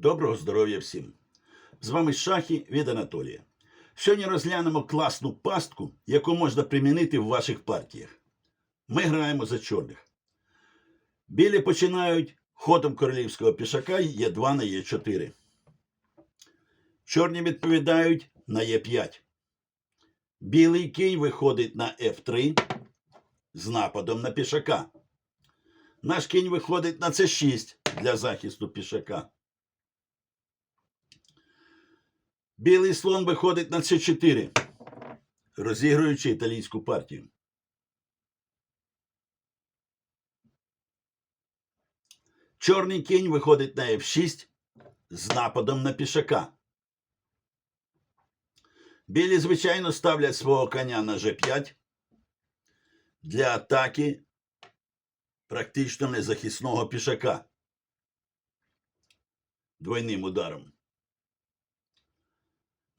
Доброго здоров'я всім! З вами шахи від Анатолія. Сьогодні розглянемо класну пастку, яку можна примінити в ваших партіях. Ми граємо за чорних. Білі починають ходом королівського пішака Е2 на Е4. Чорні відповідають на Е5. Білий кінь виходить на F3 з нападом на пішака. Наш кінь виходить на С6 для захисту пішака. Білий слон виходить на С4, розігруючи італійську партію. Чорний кінь виходить на F6 з нападом на пішака. Білі, звичайно, ставлять свого коня на G5 для атаки практично незахисного пішака двойним ударом.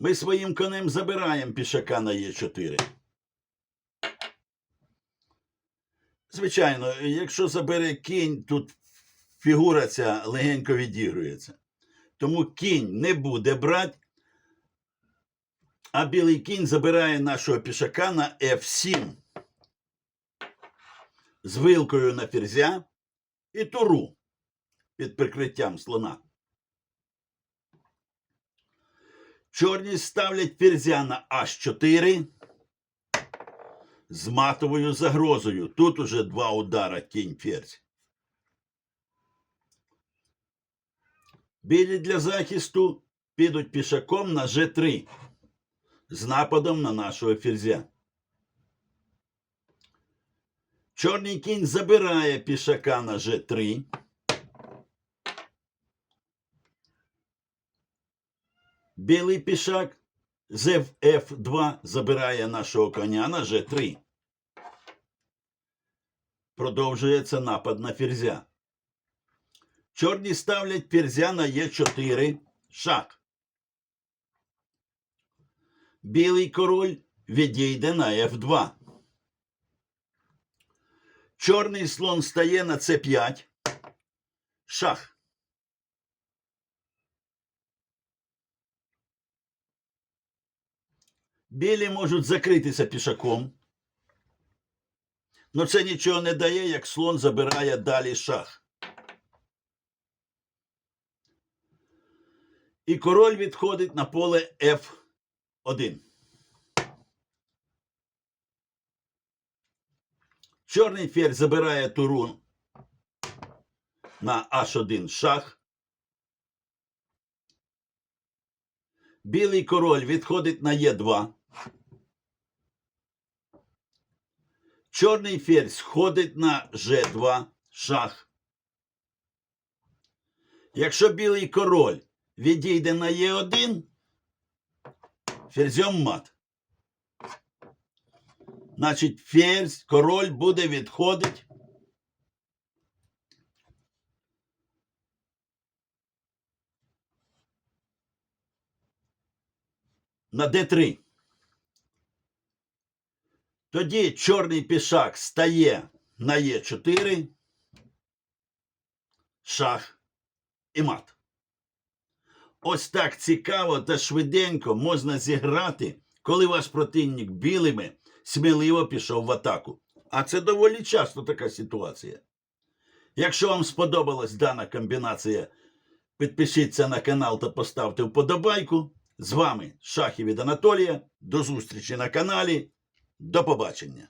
Ми своїм конем забираємо пішака на Е4. Звичайно, якщо забере кінь, тут фігура ця легенько відігрується. Тому кінь не буде брати, а білий кінь забирає нашого пішака на F7 з вилкою на ферзя і туру під прикриттям слона. Чорні ставлять ферзя на H4 з матовою загрозою. Тут уже два удара кінь ферзь. Білі для захисту підуть пішаком на G3 з нападом на нашого ферзя. Чорний кінь забирає пішака на G3. Білий пішак з F2 забирає нашого коня на G3. Продовжується напад на ферзя. Чорні ставлять ферзя на Е4 шах. Білий король відійде на F2. Чорний слон стає на С5. Шах. Білі можуть закритися пішаком. Но це нічого не дає, як слон забирає далі шах. І король відходить на поле F1. Чорний ферзь забирає туру на H1 шах. Білий король відходить на Е2. Чорний ферзь ходить на G2 шах. Якщо білий король відійде на Е1, ферзьом мат. Значить, ферзь, король буде відходить. На Д3. Тоді чорний пішак стає на Е4, шах і мат. Ось так цікаво та швиденько можна зіграти, коли ваш противник білими сміливо пішов в атаку. А це доволі часто така ситуація. Якщо вам сподобалась дана комбінація, підпишіться на канал та поставте вподобайку. З вами Шахи від Анатолія. До зустрічі на каналі. До побачення.